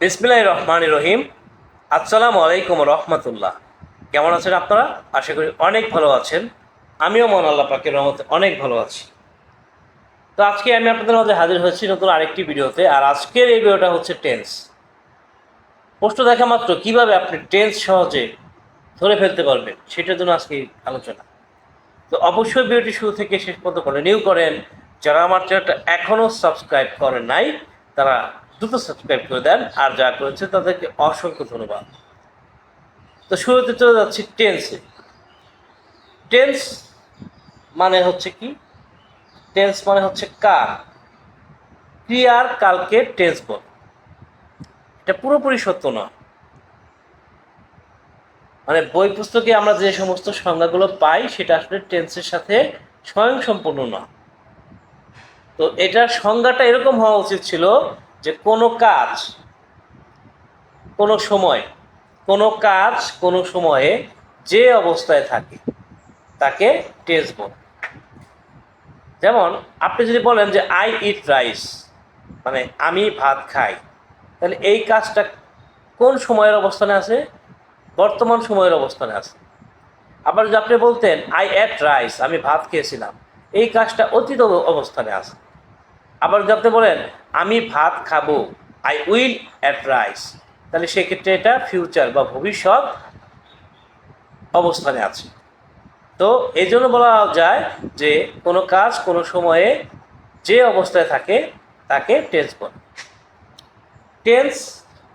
বিসমিল্লাহ রহমান রহিম। আসসালামু আলাইকুম রহমতুল্লাহ। কেমন আছেন আপনারা? আশা করি অনেক ভালো আছেন। আমিও মন আল্লাহ পাকের রহমতে অনেক ভালো আছি। তো আজকে আমি আপনাদের মধ্যে হাজির হয়েছি নতুন আরেকটি ভিডিওতে, আর আজকের এই ভিডিওটা হচ্ছে টেন্স। প্রশ্ন দেখা মাত্র, কীভাবে আপনি টেন্স সহজে ধরে ফেলতে পারবেন, সেটার জন্য আজকে আলোচনা। তো অবশ্যই ভিডিওটি শুরু থেকে শেষ পর্যন্ত কন্টিনিউ করেন। যারা আমার চ্যানেলটা এখনও সাবস্ক্রাইব করেন নাই, তারা দ্রুত সাবস্ক্রাইব করে দেন, আর যারা করেছে তাদেরকে অসংখ্য ধন্যবাদ। তো শুরুতে চলে যাচ্ছি টেন্সে টেন্স মানে হচ্ছে কি? টেন্স মানে হচ্ছে কাল ক্রিয়ার কালকে টেন্স বল। এটা পুরোপুরি সত্য নয় মানে বই পুস্তকে আমরা যে সমস্ত সংজ্ঞাগুলো পাই, সেটা আসলে টেন্সের সাথে স্বয়ং সম্পূর্ণ না। তো এটার সংজ্ঞাটা এরকম হওয়া উচিত ছিল যে কোনো কাজ, কোনো সময়, কোনো কাজ কোনো সময়ে যে অবস্থায় থাকে, তাকে টেন্স বল। যেমন আপনি যদি বলেন যে আই ইট রাইস মানে আমি ভাত খাই, তাহলে এই কাজটা কোন সময়ের অবস্থানে আছে? বর্তমান সময়ের অবস্থানে আছে। আবার যদি আপনি বলতেন আই অ্যাট রাইস আমি ভাত খেয়েছিলাম, এই কাজটা অতীত অবস্থানে আছে। আবার যদি আপনি বলেন, আমি ভাত খাব আই উইল অ্যাট রাইস তাহলে সেক্ষেত্রে এটা ফিউচার বা ভবিষ্যৎ অবস্থানে আছে। তো এই জন্য বলা যায় যে, কোনো কাজ কোনো সময়ে যে অবস্থায় থাকে, তাকে টেন্স বলে। টেন্স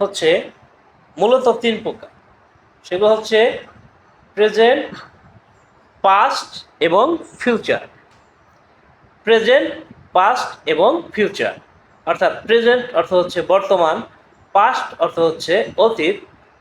হচ্ছে মূলত তিন প্রকার। সেগুলো হচ্ছে প্রেজেন্ট পাস্ট এবং ফিউচার প্রেজেন্ট পাস্ট এবং ফিউচার অর্থাৎ প্রেজেন্ট অর্থ হচ্ছে বর্তমান পাস্ট অর্থ হচ্ছে অতীত,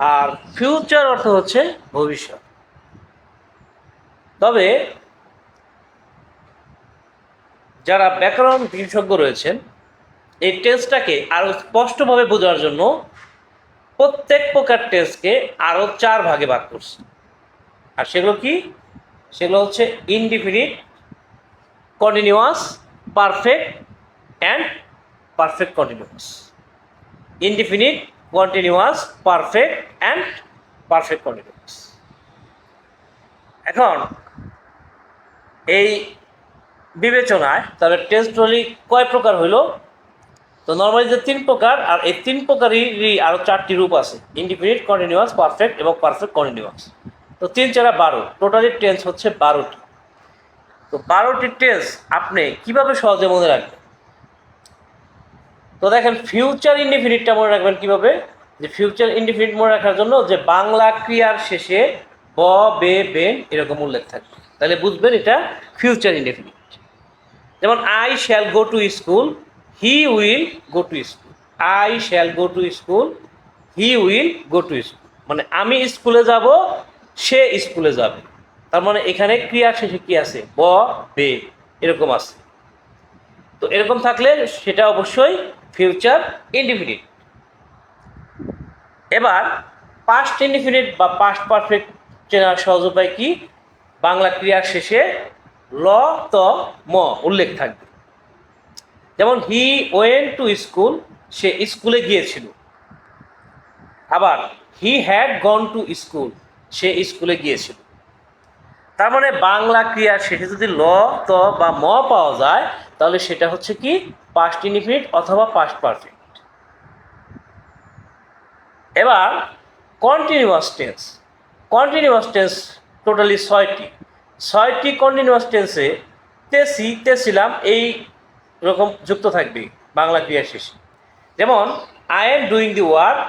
আর ফিউচার অর্থ হচ্ছে ভবিষ্যৎ। তবে যারা ব্যাকরণ বিশেষজ্ঞ রয়েছেন, এই টেন্সটাকে আরও স্পষ্টভাবে বোঝার জন্য প্রত্যেক প্রকার টেন্সকে আরও চার ভাগে ভাগ করছে। আর সেগুলো কি? সেগুলো হচ্ছে indefinite continuous perfect and perfect continuous indefinite continuous perfect and perfect continuous এখন এই বিবেচনায় তাহলে টেস্টলি কয় প্রকার হইল? তো নর্মালি যে তিন প্রকার, আর এই তিন প্রকারেরই আরও চারটি রূপ আছে। ইন্ডিফিনিট কন্টিনিউয়াস পারফেক্ট এবং পারফেক্ট কন্টিনিউয়াস তো তিন চারা বারো। টোটালি টেন্স হচ্ছে বারোটি। তো বারোটি টেন্স আপনি কীভাবে সহজে মনে রাখবেন? তো দেখেন ফিউচার ইনডিফিনিটটা মনে রাখবেন কীভাবে? যে ফিউচার ইনডিফিনিট মনে রাখার জন্য যে বাংলা ক্রিয়ার শেষে ব, বে, বেন এরকম উল্লেখ থাকবে। তাহলে বুঝবেন এটা ফিউচার ইনডিফিনিট যেমন I shall go to school he will go to school I shall go to school he will go to school মানে আমি স্কুলে যাব, সে স্কুলে যাবে। তার মানে এখানে ক্রিয়ার শেষে কি আছে? ব, বে, এরকম আছে। তো এরকম থাকলে সেটা অবশ্যই ফিউচার ইনডিফিনিট এবার পাস্ট ইনডিফিনিট বা পাস্ট পারফেক্ট চেনার সহজ উপায় কি? বাংলা ক্রিয়ার শেষে ল, ত, ম উল্লেখ থাকবে। যেমন হি ওয়েন টু স্কুল সে স্কুলে গিয়েছিল। আবার he had gone to school সে স্কুলে গিয়েছিল। তার মানে বাংলা ক্রিয়ার শেষে যদি ল, ত বা ম পাওয়া যায়, তাহলে সেটা হচ্ছে কি পাস্ট ইনডিফিনিট অথবা পাস্ট পারফেক্ট এবার continuous tense continuous tense totally ছয়টি। ছয়টি কন্টিনিউয়াস টেন্সে তেসি তেছিলাম এই রকম যুক্ত থাকবে বাংলা ক্রিয়া শেষে। যেমন I am doing the work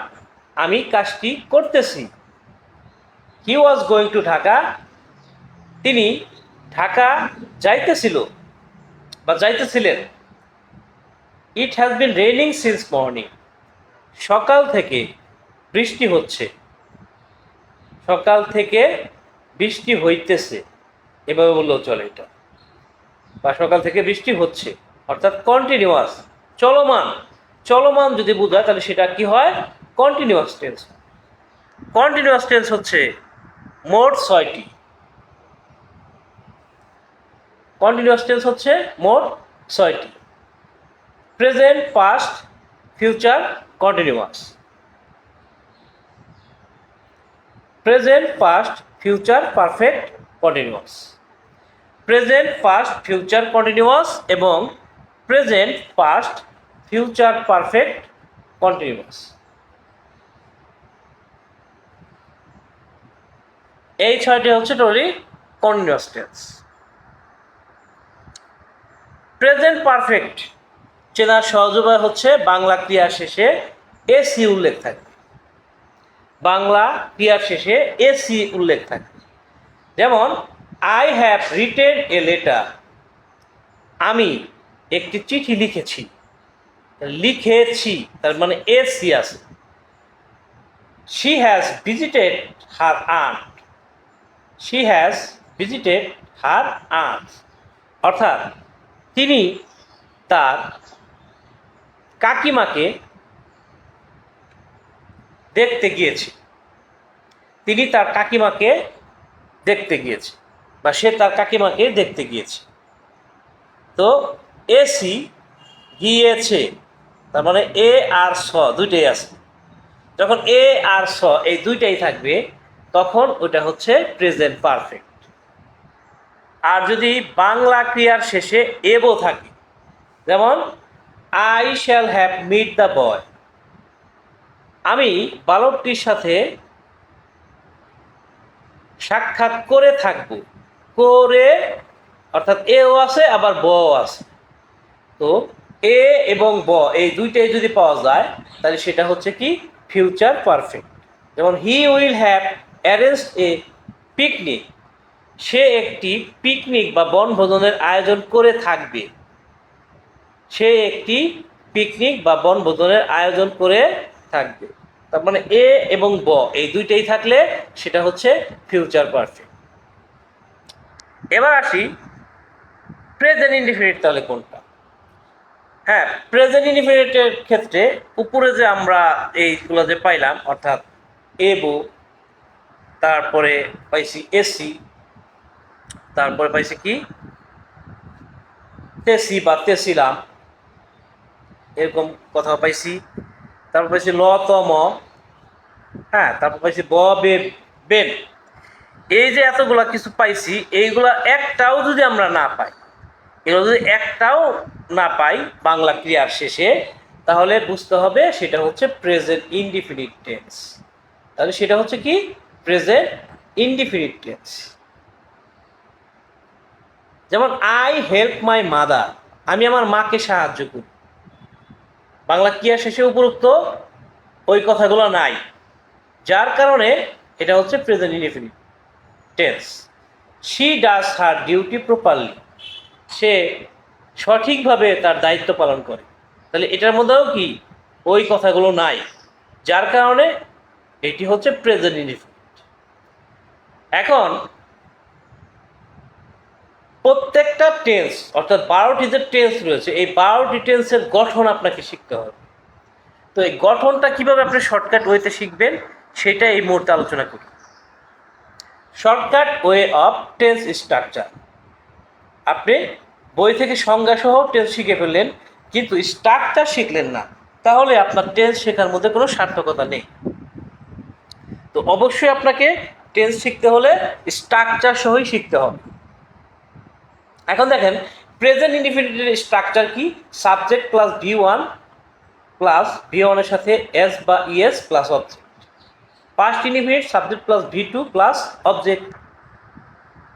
আমি কাজটি করতেছি। He was going to Dhaka তিনি ঢাকা যাইতেছিল বা যাইতেছিলেন। It has been raining since morning সকাল থেকে বৃষ্টি হচ্ছে। সকাল থেকে বৃষ্টি হইতেছে। এভাবে বললেও চলে এটা বা সকাল থেকে বৃষ্টি হচ্ছে। অর্থাৎ কন্টিনিউয়াস চলমান। চলমান যদি বোঝায় তাহলে সেটা কি হয়? কন্টিনিউয়াস টেন্স কন্টিনিউয়াস টেন্স হচ্ছে মোট ছয়টি। কন্টিনিউয়াস টেন্স হচ্ছে মোট ছয়টি। Present past future continuous present past future perfect continuous present past future continuous এবং present past future perfect continuous এই ছয়টি হচ্ছে totally continuous tense present perfect চেনার সহজ উপায় হচ্ছে বাংলা ক্রিয়ার শেষে এসি উল্লেখ থাকবে বাংলা ক্রিয়ার শেষে এসি উল্লেখ থাকবে যেমন I have written a letter আমি একটি চিঠি লিখেছি। লিখেছি, তার মানে এসি আছে। She has visited her aunt she has visited her aunt অর্থাৎ তিনি তার কাকিমাকে দেখতে গিয়েছে। তিনি তার কাকিমাকে দেখতে গিয়েছে বা সে তার কাকিমাকে দেখতে গিয়েছে। তো এসি গিয়েছে, তার মানে এ আর স দুইটাই আছে। যখন এ আর স এই দুইটাই থাকবে, তখন ওটা হচ্ছে প্রেজেন্ট পারফেক্ট আর যদি বাংলা ক্রিয়ার শেষে এবো থাকে, যেমন I shall have meet the boy আমি বালকটির সাথে সাক্ষাৎ করে থাকব। করে, অর্থাৎ এও আছে, আবার ব আছে। তো, এ এবং ব, এই দুইটাই যদি পাওয়া যায়, তাহলে সেটা হচ্ছে কি? ফিউচার পারফেক্ট যেমন he will have arrange a picnic সে একটি পিকনিক বা বনভোজনের আয়োজন করে থাকবে। সে একটি পিকনিক বা বনভোজনের আয়োজন করে থাকবে। তার মানে এ এবং ব, এই দুইটাই থাকলে সেটা হচ্ছে ফিউচার পারফেক্ট এবার আসি প্রেজেন্ট ইনডিফিনিট তাহলে কোনটা? হ্যাঁ প্রেজেন্ট ইনডিফিনিটের ক্ষেত্রে উপরে যে আমরা এইগুলো যে পাইলাম, অর্থাৎ এবো তারপরে পাইছি এসি তারপরে পাইছে কি? তেসি বা তেসিলাম এরকম কথা পাইছি। তারপর পাইছি ল তম হ্যাঁ তারপর পাইছি ব, বে, বেন। এই যে এতগুলা কিছু পাইছি, এইগুলা একটাও যদি আমরা না পাই, এগুলো যদি একটাও না পাই বাংলা ক্রিয়ার শেষে, তাহলে বুঝতে হবে সেটা হচ্ছে প্রেজেন্ট ইনডিফিনিট টেন্স তাহলে সেটা হচ্ছে কি? প্রেজেন্ট ইনডিফিনিট টেন্স যেমন আই হেল্প মাই মাদার আমি আমার মাকে সাহায্য করি। বাংলা ক্রিয়া শেষে উপরোক্ত ওই কথাগুলো নাই। যার কারণে এটা হচ্ছে present indefinite tense she does her duty properly সে সঠিকভাবে তার দায়িত্ব পালন করে। তাহলে এটার মধ্যেও কি ওই কথাগুলো নাই? যার কারণে এটি হচ্ছে প্রেজেন্ট ইনডিফিনিট এখন প্রত্যেকটা টেন্স অর্থাৎ বারোটি যে টেন্স রয়েছে, এই বারোটি টেন্সের গঠন আপনাকে শিখতে হবে। তো এই গঠনটা কীভাবে আপনি শর্টকাট ওয়েতে শিখবেন, সেটা এই মুহূর্তে আলোচনা করি। Shortcut way of tense structure আপনি বই থেকে সংজ্ঞা সহ টেন্স শিখে ফেললেন, কিন্তু স্ট্রাকচার শিখলেন না, তাহলে আপনার টেন্স শেখার মধ্যে কোনো সার্থকতা নেই। তো অবশ্যই আপনাকে টেন্স শিখতে হলে স্ট্রাকচার সহই শিখতে হবে। এখন দেখেন প্রেজেন্ট ইনডিফিনিটের স্ট্রাকচার কি? Subject plus V one plus V ওয়ানের সাথে এস বা ES plus object past indefinite subject plus V two plus object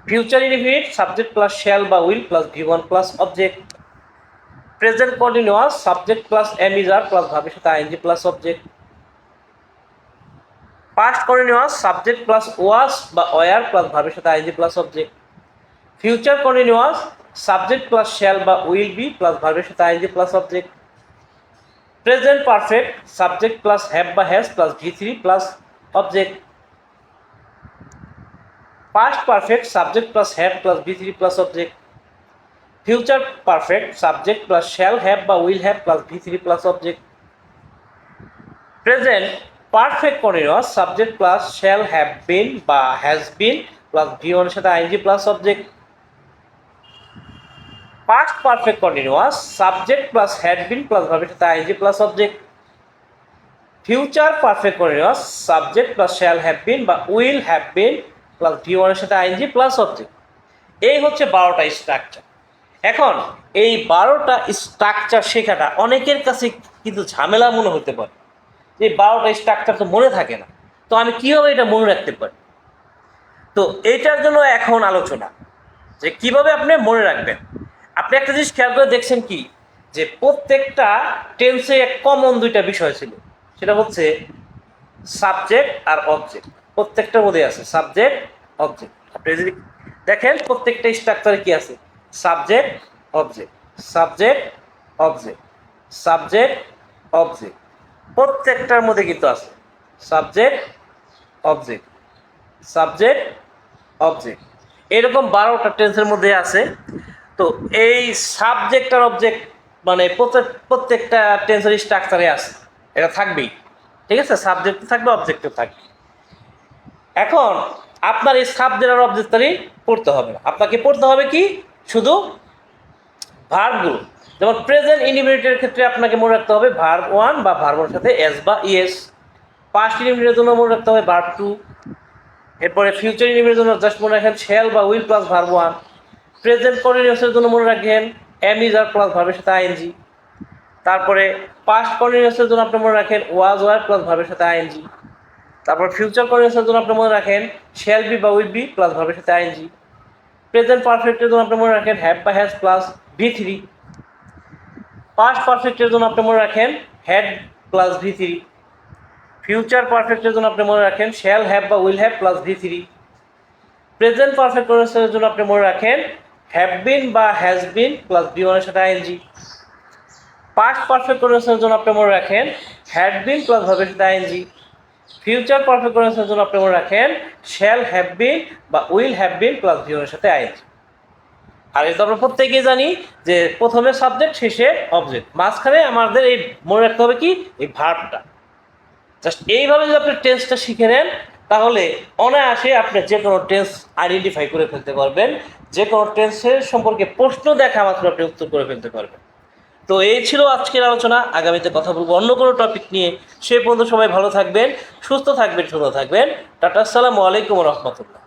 future indefinite subject plus shall বা will plus V one plus object present continuous subject plus am is are plus ভাবের সাথে ING plus object past continuous subject plus was বা were plus ভাবের সাথে ING plus object future continuous subject plus shall বা will be plus ভার্বের সাথে ING plus object present perfect subject plus have বা has plus V three plus object past perfect subject plus have plus V three plus object future perfect subject plus shall have বা will have plus V three plus object present perfect continuous subject plus shall have been বা has been plus V ওয়ানের সাথে ING plus object past perfect continuous subject plus had been plus ভার্বের সাথে ING plus object future perfect continuous subject plus shall have been বা will have been plus V ওয়ানের সাথে ING plus object এই হচ্ছে বারোটা স্ট্রাকচার এখন এই বারোটা স্ট্রাকচার শেখাটা অনেকের কাছে কিন্তু ঝামেলা মনে হতে পারে। যে বারোটা স্ট্রাকচার তো মনে থাকে না। তো আমি কীভাবে এটা মনে রাখতে পারি? তো এইটার জন্য এখন আলোচনা। যে কীভাবে আপনি মনে রাখবেন? আপনি একটা জিনিস খেয়াল করে দেখছেন কি? যে প্রত্যেকটা টেন্সে এক কমন দুইটা বিষয় ছিল। সেটা হচ্ছে সাবজেক্ট আর অবজেক্ট প্রত্যেকটার মধ্যে আছে সাবজেক্ট অবজেক্ট আপনি যদি দেখেন প্রত্যেকটা স্ট্রাকচারে কি আছে? Subject object subject object subject object প্রত্যেকটার মধ্যে কিন্তু আছে। সাবজেক্ট অবজেক্ট সাবজেক্ট অবজেক্ট এরকম বারোটা টেন্সের মধ্যে আছে। তো এই সাবজেক্ট আর অবজেক্ট মানে প্রত্যেক, প্রত্যেকটা টেন্সের স্ট্রাকচারে আছে। এটা থাকবেই। ঠিক আছে? সাবজেক্ট থাকবে অবজেক্টও থাকবে। এখন আপনার এই সাবজেক্ট আর অবজেক্টটারই পড়তে হবে আপনাকে পড়তে হবে কি? শুধু ভার্বগুলো যেমন প্রেজেন্ট ইন্ডিমিনিটের ক্ষেত্রে আপনাকে মনে রাখতে হবে ভার্ব ওয়ান বা ভার্বের সাথে এস বা ইএস পাস্ট ইন্ডিমিনিটের জন্য মনে রাখতে হবে ভার্ব টু এরপরে ফিউচার ইন্ডিমিনিটের জন্য জাস্ট মনে রাখেন শেল বা will plus verb one present কন্টিনিউসের জন্য মনে রাখেন এম ইজ আর প্লাস ভার্বের সাথে আইএনজি। তারপরে পাস্ট কন্টিনিউসের জন্য আপনি মনে রাখেন ওয়াজ ওয়ার প্লাস ভার্বের সাথে আইএনজি। তারপর ফিউচার কন্টিনিউসের জন্য আপনি মনে রাখেন শেল বি বা উইল বি প্লাস ভার্বের সাথে আইএনজি। প্রেজেন্ট পারফেক্টের জন্য আপনি মনে রাখেন হ্যাভ বা has plus V three past পারফেক্টের জন্য আপনি মনে রাখেন had plus V three future পারফেক্টের জন্য আপনি মনে রাখেন শ্যাল হ্যাভ বা will have plus V three present perfect কন্ডিশনের জন্য আপনি মনে রাখেন হ্যাভ বিন বা হ্যাজ বিন প্লাস বি ওয়ানের সাথে আইএনজি পাস্ট পারফেক্ট কন্ডিশনের জন্য আপনি মনে রাখেন হ্যাড বিন প্লাস ভাবের সাথে আইএনজি ফিউচার পারফেক্ট কন্ডিশনের জন্য আপনি মনে রাখেন শ্যাল হ্যাভ বিন বা will have been plus V ওয়ানের সাথে আইএনজি আর এটা আমরা প্রত্যেকেই জানি যে প্রথমে সাবজেক্ট শেষে অবজেক্ট মাঝখানে আমাদের এই মনে রাখতে হবে কি? এই ভার্বটা জাস্ট এইভাবে যদি আপনি টেন্সটা শিখে নেন তাহলে অনায়াসে আপনি যে কোনো টেন্স আইডেন্টিফাই করে ফেলতে পারবেন। যে কোনো টেন্সের সম্পর্কে প্রশ্ন দেখা মাত্র আপনি উত্তর করে ফেলতে পারবেন। তো এই ছিল আজকের আলোচনা। আগামীতে কথা বলব অন্য কোনো টপিক নিয়ে। সে পর্যন্ত সবাই ভালো থাকবেন, সুস্থ থাকবেন, সুন্দর থাকবেন। টাটা, আসসালামু আলাইকুম রহমতুল্লাহ।